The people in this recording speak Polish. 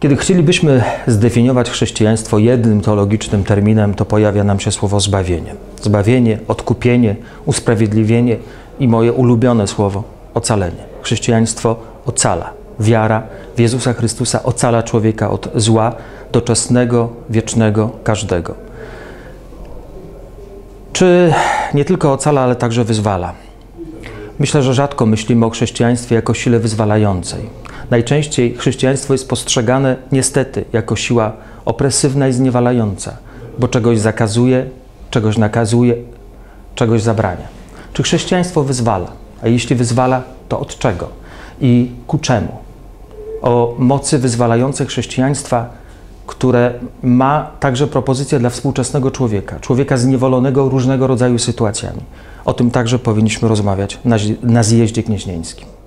Kiedy chcielibyśmy zdefiniować chrześcijaństwo jednym teologicznym terminem, to pojawia nam się słowo zbawienie. Zbawienie, odkupienie, usprawiedliwienie i moje ulubione słowo ocalenie. Chrześcijaństwo ocala. Wiara w Jezusa Chrystusa ocala człowieka od zła doczesnego, wiecznego, każdego. Czy nie tylko ocala, ale także wyzwala? Myślę, że rzadko myślimy o chrześcijaństwie jako sile wyzwalającej. Najczęściej chrześcijaństwo jest postrzegane niestety jako siła opresywna i zniewalająca, bo czegoś zakazuje, czegoś nakazuje, czegoś zabrania. Czy chrześcijaństwo wyzwala? A jeśli wyzwala, to od czego i ku czemu? O mocy wyzwalającej chrześcijaństwa, które ma także propozycję dla współczesnego człowieka, człowieka zniewolonego różnego rodzaju sytuacjami. O tym także powinniśmy rozmawiać na, na zjeździe gnieźnieńskim.